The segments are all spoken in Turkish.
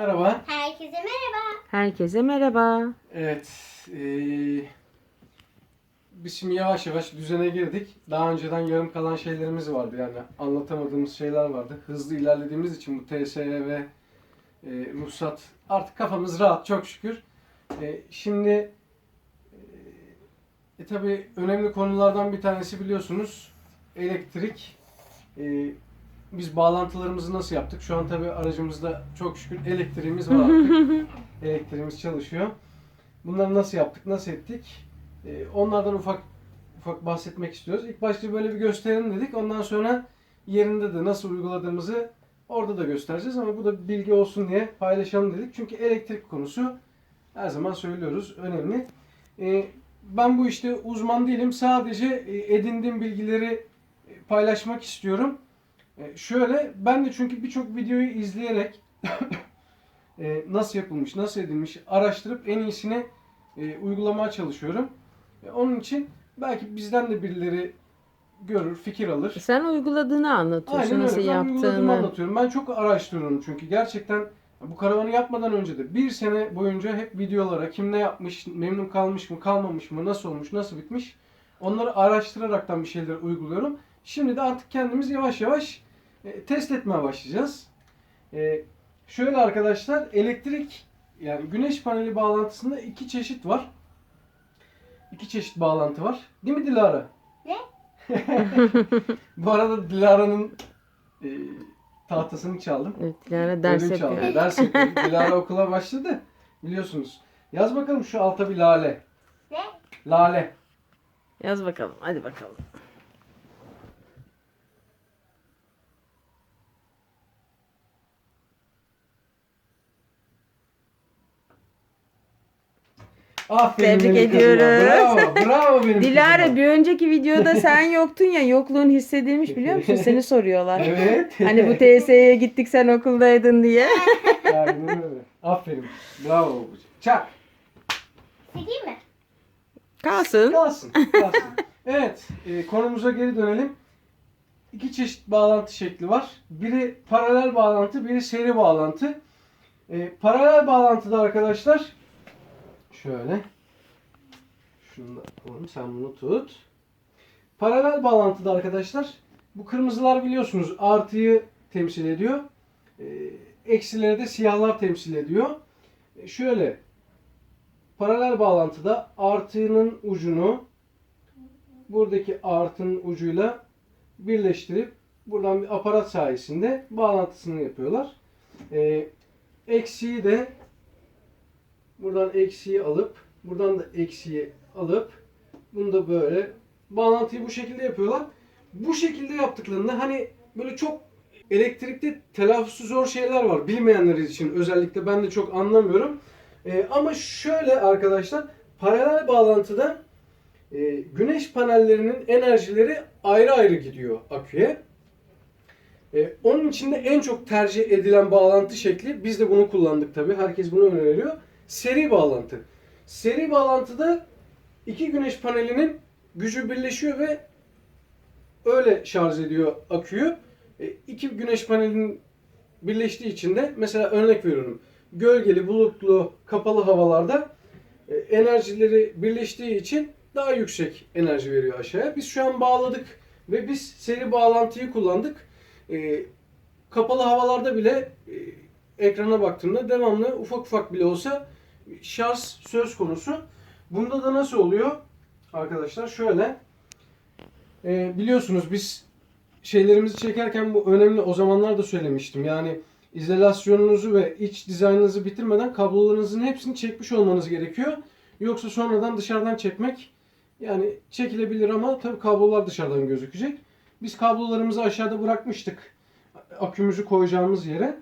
Merhaba. Herkese merhaba. Herkese merhaba. Evet. eee, biz şimdi yavaş yavaş düzene girdik. Daha önceden yarım kalan şeylerimiz vardı. Yani anlatamadığımız şeyler vardı. Hızlı ilerlediğimiz için bu TSE ve e, ruhsat artık kafamız rahat çok şükür. E, şimdi e, e, tabi önemli konulardan bir tanesi biliyorsunuz elektrik. E, biz bağlantılarımızı nasıl yaptık? Şu an tabi aracımızda çok şükür elektriğimiz var artık. Elektriğimiz çalışıyor. Bunları nasıl yaptık, nasıl ettik? Ee, onlardan ufak ufak bahsetmek istiyoruz. İlk başta böyle bir gösterelim dedik. Ondan sonra yerinde de nasıl uyguladığımızı orada da göstereceğiz. Ama bu da bilgi olsun diye paylaşalım dedik. Çünkü elektrik konusu her zaman söylüyoruz önemli. Ee, ben bu işte uzman değilim. Sadece e, edindiğim bilgileri e, paylaşmak istiyorum. E, Şöyle ben de çünkü birçok videoyu izleyerek e, nasıl yapılmış, nasıl edilmiş araştırıp en iyisini e, uygulamaya çalışıyorum. E, onun için belki bizden de birileri görür, fikir alır. Sen uyguladığını anlatıyorsun Aynen nasıl öyle. Ben uyguladığımı yaptığını. anlatıyorum. Ben çok araştırıyorum çünkü gerçekten bu karavanı yapmadan önce de bir sene boyunca hep videolara kim ne yapmış, memnun kalmış mı, kalmamış mı, nasıl olmuş, nasıl bitmiş onları araştıraraktan bir şeyler uyguluyorum. Şimdi de artık kendimiz yavaş yavaş e, test etmeye başlayacağız. E, şöyle arkadaşlar elektrik yani güneş paneli bağlantısında iki çeşit var. İki çeşit bağlantı var. Değil mi Dilara? Ne? Bu arada Dilara'nın e, tahtasını çaldım. Evet Dilara ders Ödünç yapıyor. Ders yapıyor. Dilara okula başladı. Biliyorsunuz. Yaz bakalım şu alta bir lale. Ne? Lale. Yaz bakalım hadi bakalım. Aferin Tebrik benim kızıma. ediyoruz. Bravo. Bravo benim Dilara kızıma. bir önceki videoda sen yoktun ya yokluğun hissedilmiş biliyor musun? Seni soruyorlar. Evet. Hani bu TSE'ye gittik sen okuldaydın diye. Aynen öyle. Aferin. Bravo babacığım. Çak. Sileyim mi? Kalsın. Kalsın. Kalsın. evet. e, konumuza geri dönelim. İki çeşit bağlantı şekli var. Biri paralel bağlantı, biri seri bağlantı. E, paralel bağlantıda arkadaşlar şöyle şunu da koyayım, sen bunu tut. Paralel bağlantıda arkadaşlar bu kırmızılar biliyorsunuz artıyı temsil ediyor. E, eksileri de siyahlar temsil ediyor. E, şöyle paralel bağlantıda artının ucunu buradaki artının ucuyla birleştirip buradan bir aparat sayesinde bağlantısını yapıyorlar. Ee, eksiği de buradan eksiği alıp buradan da eksiği alıp bunu da böyle bağlantıyı bu şekilde yapıyorlar. Bu şekilde yaptıklarında hani böyle çok elektrikte telaffuzu zor şeyler var. Bilmeyenler için özellikle ben de çok anlamıyorum. Ee, ama şöyle arkadaşlar paralel bağlantıda e, güneş panellerinin enerjileri ayrı ayrı gidiyor aküye. E, onun içinde en çok tercih edilen bağlantı şekli biz de bunu kullandık tabi. Herkes bunu öneriyor. Seri bağlantı. Seri bağlantıda iki güneş panelinin gücü birleşiyor ve öyle şarj ediyor aküyü. E, iki güneş panelinin birleştiği için de mesela örnek veriyorum. Gölgeli, bulutlu, kapalı havalarda e, enerjileri birleştiği için daha yüksek enerji veriyor aşağıya. Biz şu an bağladık ve biz seri bağlantıyı kullandık. E, kapalı havalarda bile e, ekrana baktığımda devamlı ufak ufak bile olsa şarj söz konusu. Bunda da nasıl oluyor? Arkadaşlar şöyle. E, biliyorsunuz biz şeylerimizi çekerken bu önemli. O zamanlar da söylemiştim. Yani izolasyonunuzu ve iç dizaynınızı bitirmeden kablolarınızın hepsini çekmiş olmanız gerekiyor. Yoksa sonradan dışarıdan çekmek yani çekilebilir ama tabii kablolar dışarıdan gözükecek. Biz kablolarımızı aşağıda bırakmıştık. Akümüzü koyacağımız yere.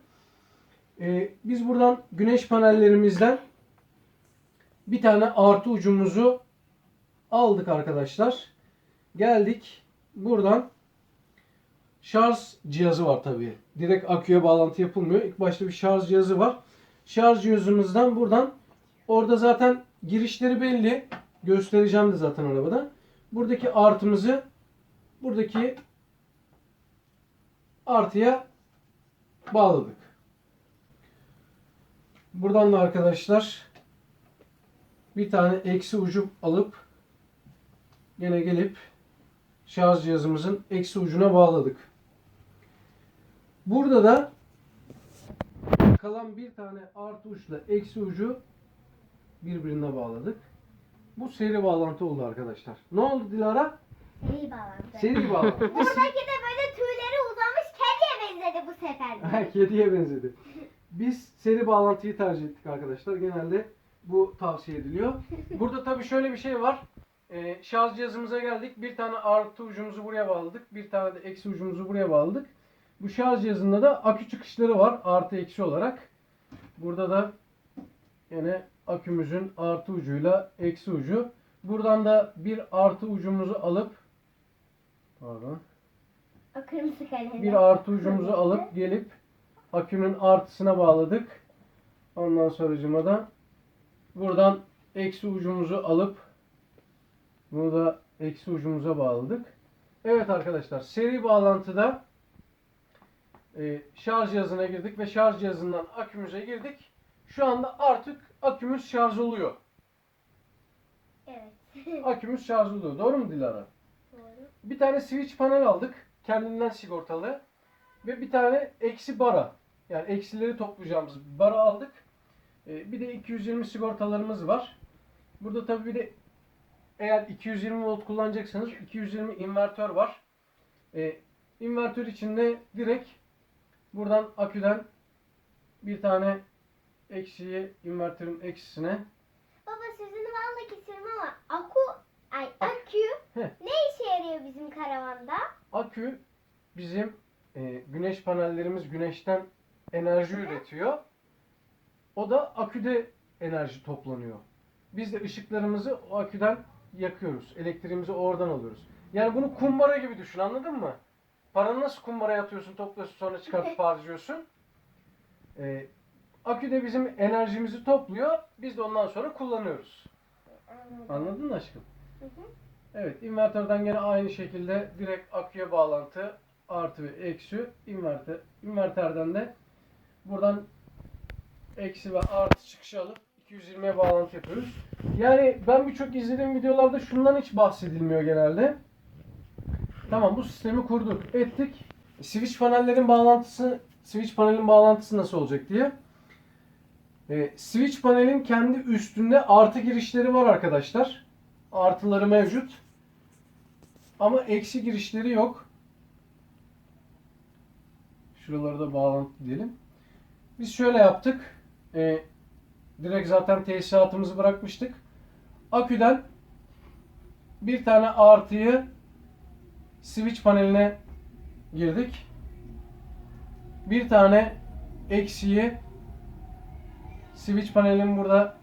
Ee, biz buradan güneş panellerimizden bir tane artı ucumuzu aldık arkadaşlar. Geldik. Buradan şarj cihazı var tabii. Direkt aküye bağlantı yapılmıyor. İlk başta bir şarj cihazı var. Şarj cihazımızdan buradan orada zaten girişleri belli. Göstereceğim de zaten arabada. Buradaki artımızı buradaki artıya bağladık. Buradan da arkadaşlar bir tane eksi ucu alıp gene gelip şarj cihazımızın eksi ucuna bağladık. Burada da kalan bir tane artı uçla eksi ucu birbirine bağladık. Bu seri bağlantı oldu arkadaşlar. Ne oldu Dilara? İyi bağlantı. Seri bağlantı. Buradaki de böyle tüyleri uzamış kediye benzedi bu sefer. Kediye benzedi. Biz seri bağlantıyı tercih ettik arkadaşlar. Genelde bu tavsiye ediliyor. Burada tabii şöyle bir şey var. Ee, şarj cihazımıza geldik. Bir tane artı ucumuzu buraya bağladık. Bir tane de eksi ucumuzu buraya bağladık. Bu şarj cihazında da akü çıkışları var. Artı eksi olarak. Burada da yine akümüzün artı ucuyla eksi ucu. Buradan da bir artı ucumuzu alıp pardon. O kırmızı kalem. Bir artı ucumuzu alıp gelip akünün artısına bağladık. Ondan sonracıma da buradan eksi ucumuzu alıp bunu da eksi ucumuza bağladık. Evet arkadaşlar seri bağlantıda e, şarj cihazına girdik ve şarj cihazından akümüze girdik. Şu anda artık akümüz şarj oluyor. Evet. Akümüz şarj oluyor. Doğru mu Dilara? Doğru. Bir tane switch panel aldık. Kendinden sigortalı. Ve bir tane eksi bara. Yani eksileri toplayacağımız bara aldık. Ee, bir de 220 sigortalarımız var. Burada tabii bir de eğer 220 volt kullanacaksanız 220 invertör var. Ee, invertör içinde direkt buradan aküden bir tane eksiği invertörün eksisine Baba sözünü valla kesiyorum ama akü, ay akü Heh. ne işe yarıyor bizim karavanda? Akü bizim e, güneş panellerimiz güneşten enerji üretiyor. O da aküde enerji toplanıyor. Biz de ışıklarımızı o aküden yakıyoruz. Elektriğimizi oradan alıyoruz. Yani bunu kumbara gibi düşün anladın mı? Paranı nasıl kumbaraya atıyorsun, topluyorsun sonra çıkartıp harcıyorsun. E, akü de bizim enerjimizi topluyor. Biz de ondan sonra kullanıyoruz. Anladın mı aşkım? Hı hı. Evet, invertörden gene aynı şekilde direkt aküye bağlantı artı ve eksi inverter. Inverterden de buradan eksi ve artı çıkışı alıp 220'ye bağlantı yapıyoruz. Yani ben birçok izlediğim videolarda şundan hiç bahsedilmiyor genelde. Tamam bu sistemi kurduk, ettik. Switch panellerin bağlantısı, switch panelin bağlantısı nasıl olacak diye. Ee, switch panelin kendi üstünde artı girişleri var arkadaşlar. Artıları mevcut. Ama eksi girişleri yok. Şuraları da bağlantı diyelim. Biz şöyle yaptık. Ee, direkt zaten tesisatımızı bırakmıştık. Aküden bir tane artıyı switch paneline girdik. Bir tane eksiği switch panelin burada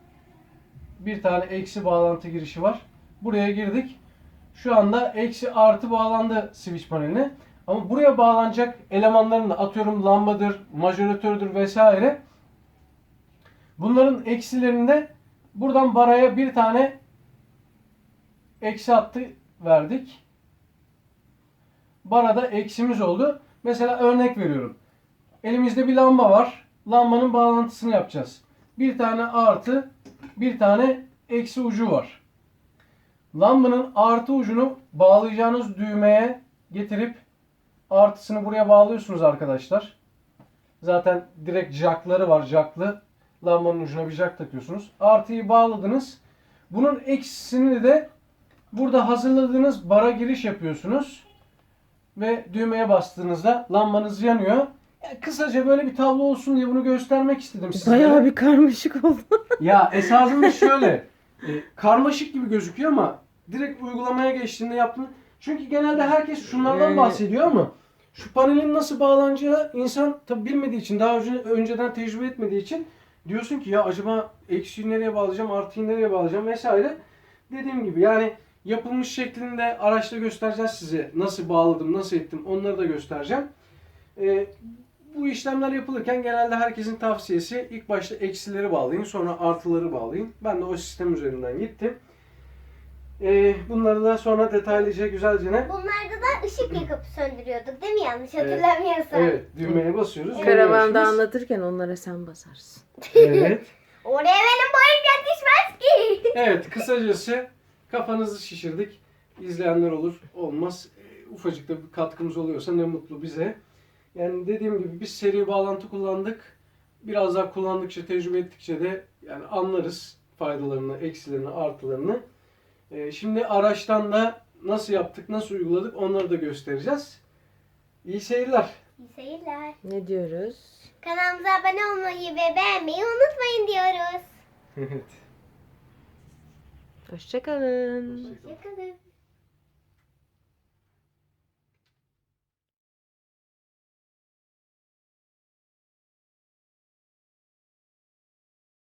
bir tane eksi bağlantı girişi var. Buraya girdik. Şu anda eksi artı bağlandı switch paneline. Ama buraya bağlanacak elemanların da atıyorum lambadır, majoratördür vesaire. Bunların eksilerinde buradan baraya bir tane eksi hattı verdik. Barada eksimiz oldu. Mesela örnek veriyorum. Elimizde bir lamba var. Lambanın bağlantısını yapacağız. Bir tane artı, bir tane eksi ucu var. Lambanın artı ucunu bağlayacağınız düğmeye getirip artısını buraya bağlıyorsunuz arkadaşlar. Zaten direkt jackları var. Jacklı lambanın ucuna bir jack takıyorsunuz. Artıyı bağladınız. Bunun eksisini de burada hazırladığınız bara giriş yapıyorsunuz. Ve düğmeye bastığınızda lambanız yanıyor. Ya kısaca böyle bir tablo olsun diye bunu göstermek istedim sizlere. Bayağı bir karmaşık oldu. Ya esasında şöyle. e, karmaşık gibi gözüküyor ama direkt uygulamaya geçtiğinde yaptığını... Çünkü genelde herkes şunlardan bahsediyor ama şu panelin nasıl bağlanacağı insan tabi bilmediği için, daha önce, önceden tecrübe etmediği için diyorsun ki ya acaba eksiği nereye bağlayacağım, artıyı nereye bağlayacağım vesaire. Dediğim gibi yani yapılmış şeklinde araçta göstereceğiz size nasıl bağladım, nasıl ettim onları da göstereceğim. E, bu işlemler yapılırken genelde herkesin tavsiyesi ilk başta eksileri bağlayın sonra artıları bağlayın. Ben de o sistem üzerinden gittim. Ee, bunları da sonra detaylıca güzelce ne? Bunlarda da ışık yakıp söndürüyorduk değil mi yanlış hatırlamıyorsam? Evet, düğmeye basıyoruz. Karavanda anlatırken onlara sen basarsın. Evet. Oraya benim boyum yetişmez ki. Evet, kısacası kafanızı şişirdik. İzleyenler olur, olmaz. E, Ufacık da bir katkımız oluyorsa ne mutlu bize. Yani dediğim gibi biz seri bağlantı kullandık. Biraz daha kullandıkça, tecrübe ettikçe de yani anlarız faydalarını, eksilerini, artılarını. E, şimdi araçtan da nasıl yaptık, nasıl uyguladık onları da göstereceğiz. İyi seyirler. İyi seyirler. Ne diyoruz? Kanalımıza abone olmayı ve beğenmeyi unutmayın diyoruz. Evet. Hoşçakalın. Hoşçakalın.